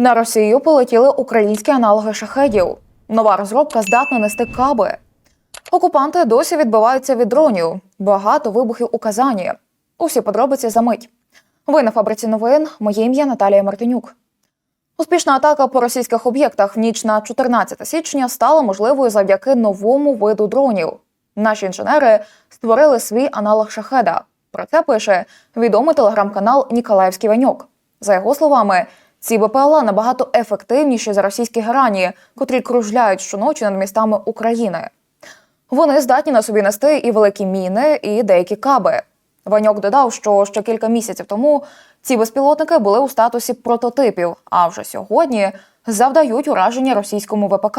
На Росію полетіли українські аналоги шахедів. Нова розробка здатна нести каби. Окупанти досі відбиваються від дронів. Багато вибухів у Казані. Усі подробиці за мить. Ви на фабриці новин. Моє ім'я Наталія Мартинюк. Успішна атака по російських об'єктах в ніч на 14 січня стала можливою завдяки новому виду дронів. Наші інженери створили свій аналог шахеда. Про це пише відомий телеграм-канал Ніколаївський Ваньок. За його словами, ці БПЛА набагато ефективніші за російські герані, котрі кружляють щоночі над містами України. Вони здатні на собі нести і великі міни, і деякі каби. Ваньок додав, що ще кілька місяців тому ці безпілотники були у статусі прототипів, а вже сьогодні завдають ураження російському ВПК.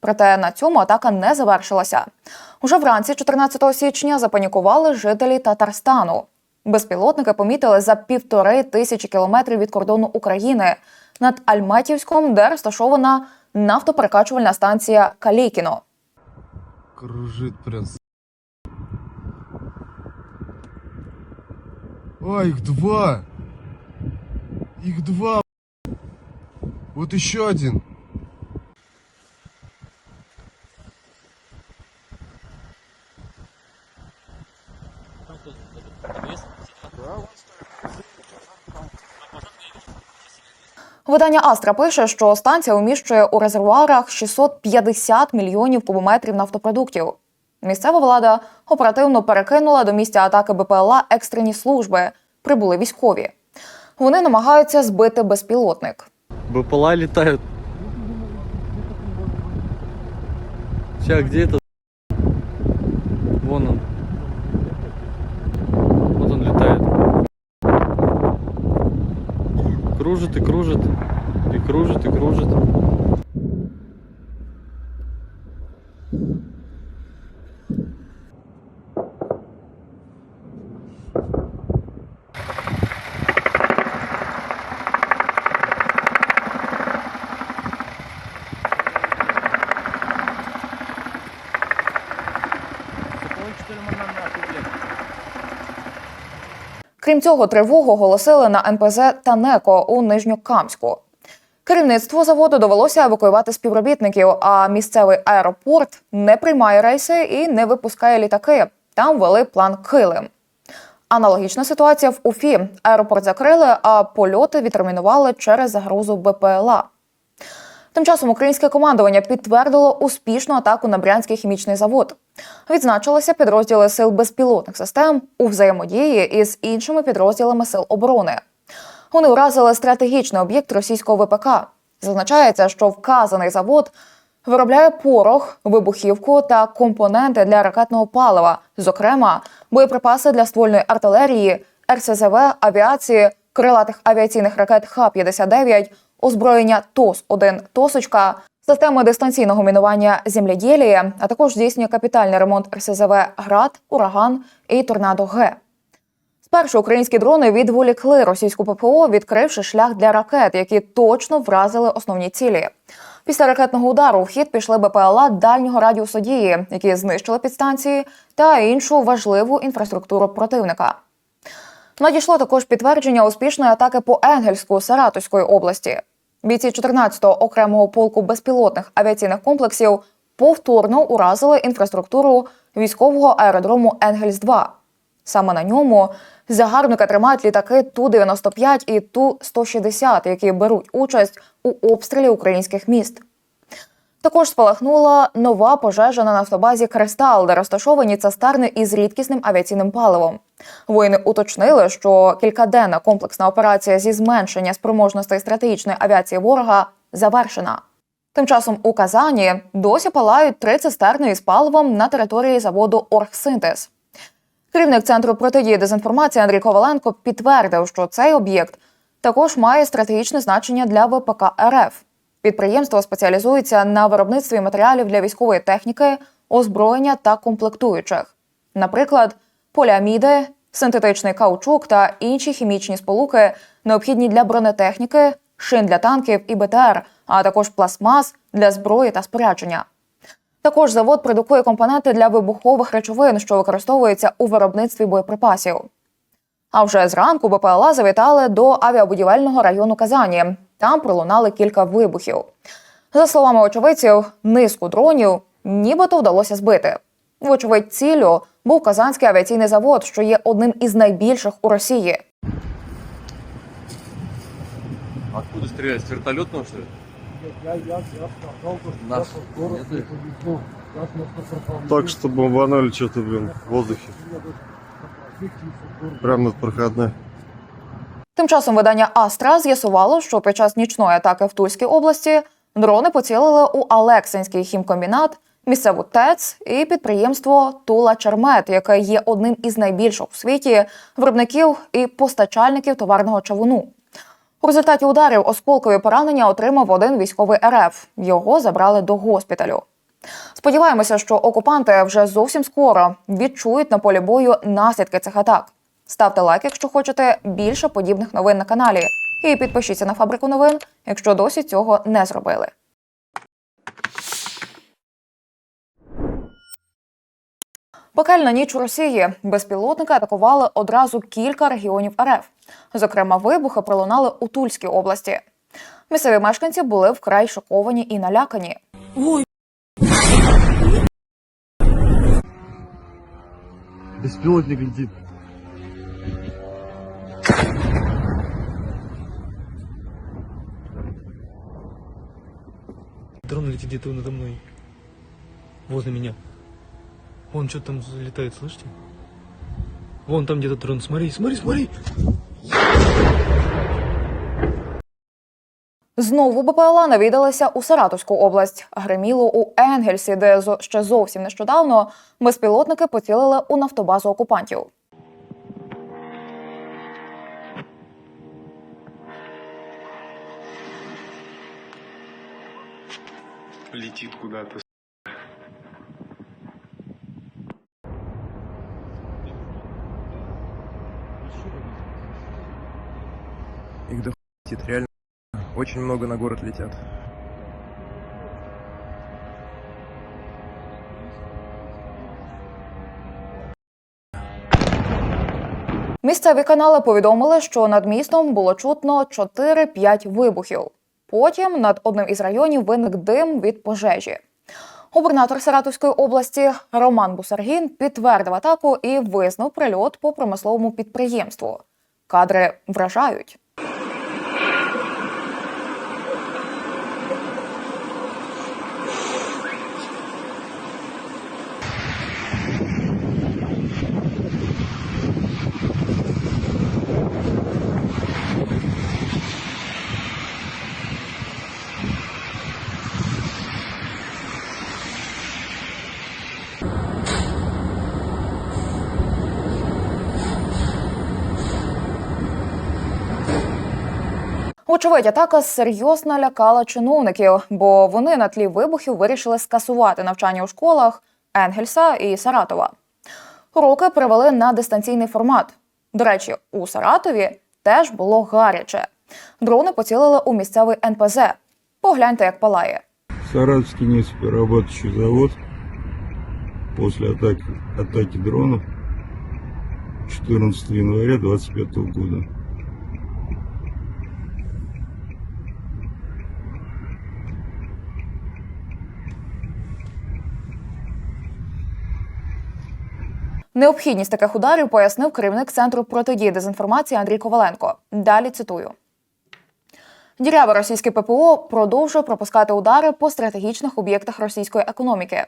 Проте на цьому атака не завершилася. Уже вранці, 14 січня, запанікували жителі Татарстану. Безпілотники помітили за півтори тисячі кілометрів від кордону України над Альметівськом, де розташована нафтоперекачувальна станція Калікіно. Кружит прям. А, их два! Их два! Вот еще один! Видання Астра пише, що станція уміщує у резервуарах 650 мільйонів кубометрів нафтопродуктів. Місцева влада оперативно перекинула до місця атаки БПЛА екстрені служби. Прибули військові. Вони намагаються збити безпілотник. БПЛА летают. Сейчас, где этот? Вон он. Вот он летает. Кружит и кружит. И кружит, и кружит. Крім цього, тривогу оголосили на НПЗ Танеко у Нижньокамську. Керівництво заводу довелося евакуювати співробітників, а місцевий аеропорт не приймає рейси і не випускає літаки. Там ввели план Килим. Аналогічна ситуація в Уфі. Аеропорт закрили, а польоти відтермінували через загрозу БПЛА. Тим часом українське командування підтвердило успішну атаку на Брянський хімічний завод. Відзначилися підрозділи сил безпілотних систем у взаємодії із іншими підрозділами сил оборони. Вони вразили стратегічний об'єкт російського ВПК. Зазначається, що вказаний завод виробляє порох, вибухівку та компоненти для ракетного палива, зокрема боєприпаси для ствольної артилерії, РСЗВ, авіації, крилатих авіаційних ракет Х-59, озброєння ТОС-1 «Тосочка», системи дистанційного мінування земледілія, а також здійснює капітальний ремонт РСЗВ «Град», «Ураган» і «Торнадо Г». Спершу українські дрони відволікли російську ППО, відкривши шлях для ракет, які точно вразили основні цілі. Після ракетного удару в хід пішли БПЛА дальнього радіусу дії, які знищили підстанції та іншу важливу інфраструктуру противника. Надійшло також підтвердження успішної атаки по Енгельську Саратовської області. Бійці 14-го окремого полку безпілотних авіаційних комплексів повторно уразили інфраструктуру військового аеродрому Енгельс 2 Саме на ньому загарбника тримають літаки Ту-95 і Ту-160, які беруть участь у обстрілі українських міст. Також спалахнула нова пожежа на нафтобазі Кристал, де розташовані цистерни із рідкісним авіаційним паливом. Воїни уточнили, що кількаденна комплексна операція зі зменшення спроможностей стратегічної авіації ворога завершена. Тим часом у Казані досі палають три цистерни із паливом на території заводу Оргсинтез. Керівник центру протидії дезінформації Андрій Коваленко підтвердив, що цей об'єкт також має стратегічне значення для ВПК РФ. Підприємство спеціалізується на виробництві матеріалів для військової техніки, озброєння та комплектуючих, наприклад, поліаміди, синтетичний каучук та інші хімічні сполуки, необхідні для бронетехніки, шин для танків і БТР, а також пластмас для зброї та спорядження. Також завод продукує компоненти для вибухових речовин, що використовуються у виробництві боєприпасів. А вже зранку БПЛА завітали до авіабудівельного району Казані. Там пролунали кілька вибухів. За словами очевидців, низку дронів нібито вдалося збити. Вочевидь, ціллю був Казанський авіаційний завод, що є одним із найбільших у Росії. Откуда стреляют? С вертолетного, что ли? Наш. Так что бомбанули что-то, блин, в воздухе. Прямо над проходной. Тим часом видання Астра з'ясувало, що під час нічної атаки в Тульській області дрони поцілили у Алексинський хімкомбінат, місцеву ТЕЦ і підприємство Тула Чермет, яке є одним із найбільших у світі виробників і постачальників товарного чавуну. У результаті ударів осколкові поранення отримав один військовий РФ. Його забрали до госпіталю. Сподіваємося, що окупанти вже зовсім скоро відчують на полі бою наслідки цих атак. Ставте лайк, якщо хочете більше подібних новин на каналі, і підпишіться на фабрику новин, якщо досі цього не зробили. Пекельна ніч у Росії. Безпілотники атакували одразу кілька регіонів РФ. Зокрема, вибухи пролунали у Тульській області. Місцеві мешканці були вкрай шоковані і налякані. Беспилотник летит. Дрон летит где-то надо мной. Возле меня. Вон что там залетает, слышите? Вон там где-то дрон. Смотри, смотри, смотри. Знову БПЛА навідалися у Саратовську область. Гриміло у Енгельсі, де ще зовсім нещодавно безпілотники поцілили у нафтобазу окупантів. Летит куда-то. Их до летит, реально. Очень много на город летят. Місцеві канали повідомили, що над містом було чутно 4-5 вибухів. Потім над одним із районів виник дим від пожежі. Губернатор Саратовської області Роман Бусаргін підтвердив атаку і визнав прильот по промисловому підприємству. Кадри вражають. Вочевидь, атака серйозно лякала чиновників, бо вони на тлі вибухів вирішили скасувати навчання у школах Енгельса і Саратова. Уроки перевели на дистанційний формат. До речі, у Саратові теж було гаряче. Дрони поцілили у місцевий НПЗ. Погляньте, як палає. Саратовский нефтеперерабатывающий завод после атаки, атаки дронов 14 января 2025 года. Необхідність таких ударів пояснив керівник центру протидії дезінформації Андрій Коваленко. Далі цитую. Діряве російське ППО продовжує пропускати удари по стратегічних об'єктах російської економіки.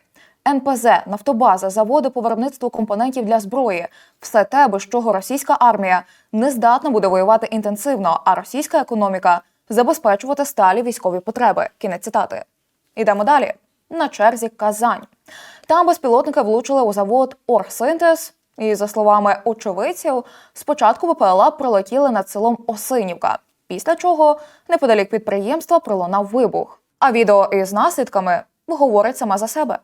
НПЗ, нафтобаза, заводи по виробництву компонентів для зброї все те, без чого російська армія не здатна буде воювати інтенсивно, а російська економіка забезпечувати сталі військові потреби. Кінець цитати. Ідемо далі. На черзі Казань. Там безпілотники влучили у завод Орсинтез. І за словами очевидців, спочатку БПЛА пролетіли над селом Осинівка, після чого неподалік підприємства пролунав вибух. А відео із наслідками говорить сама за себе.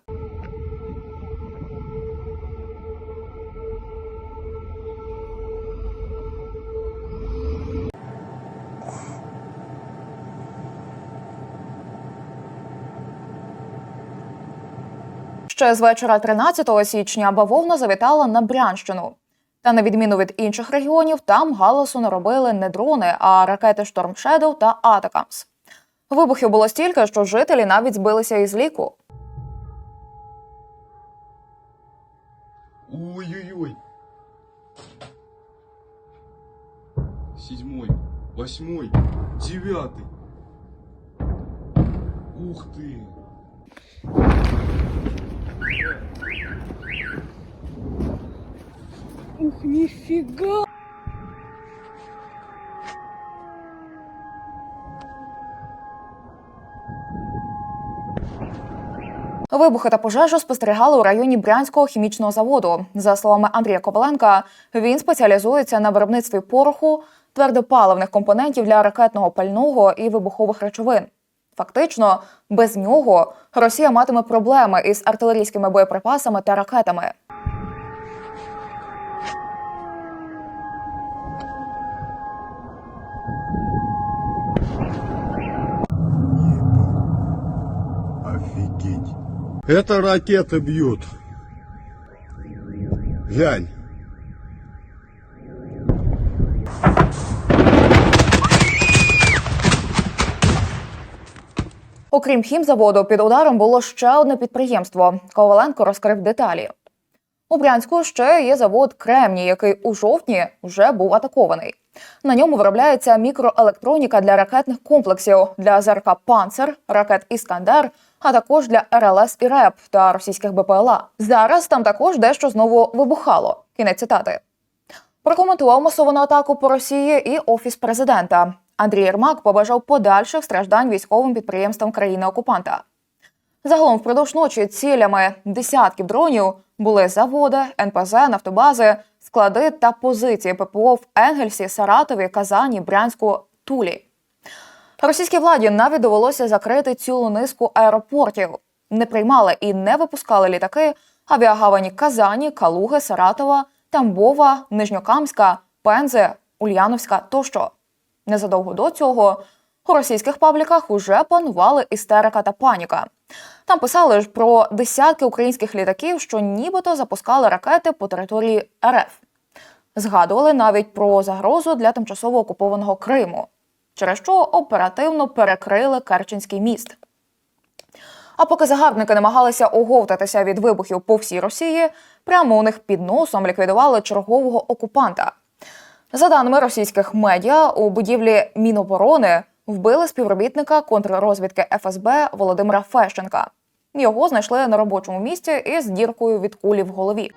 Ще з вечора 13 січня бавовна завітала на Брянщину. Та на відміну від інших регіонів, там галасу не робили не дрони, а ракети Shadow та Атакамс. Вибухів було стільки, що жителі навіть збилися із ліку. Ой-ой-ой. Седьмой, восьмой, девятый. Ух ты. Вибухи та пожежу спостерігали у районі Брянського хімічного заводу. За словами Андрія Коваленка, він спеціалізується на виробництві пороху, твердопаливних компонентів для ракетного пального і вибухових речовин. Фактично, без нього Росія матиме проблеми із артилерійськими боєприпасами та ракетами. Это ракеты бьют. Глянь. Окрім хімзаводу, під ударом було ще одне підприємство. Коваленко розкрив деталі. У Брянську ще є завод Кремній, який у жовтні вже був атакований. На ньому виробляється мікроелектроніка для ракетних комплексів для ЗРК Панцер, ракет Іскандер, а також для РЛС і РЕП та російських БПЛА. Зараз там також дещо знову вибухало. Кінець цитати. Прокоментував масовану атаку по Росії і офіс президента. Андрій Єрмак побажав подальших страждань військовим підприємствам країни-окупанта. Загалом впродовж ночі цілями десятків дронів були заводи, НПЗ, нафтобази, склади та позиції ППО в Енгельсі, Саратові, Казані, Брянську, Тулі. Російській владі навіть довелося закрити цілу низку аеропортів. Не приймали і не випускали літаки авіагавані Казані, Калуги, Саратова, Тамбова, Нижньокамська, Пензи, Ульяновська тощо. Незадовго до цього у російських пабліках уже панували істерика та паніка. Там писали ж про десятки українських літаків, що нібито запускали ракети по території РФ. Згадували навіть про загрозу для тимчасово окупованого Криму, через що оперативно перекрили Керченський міст. А поки загарбники намагалися оговтатися від вибухів по всій Росії, прямо у них під носом ліквідували чергового окупанта. За даними російських медіа, у будівлі Міноборони вбили співробітника контррозвідки ФСБ Володимира Фещенка. Його знайшли на робочому місці із діркою від кулі в голові.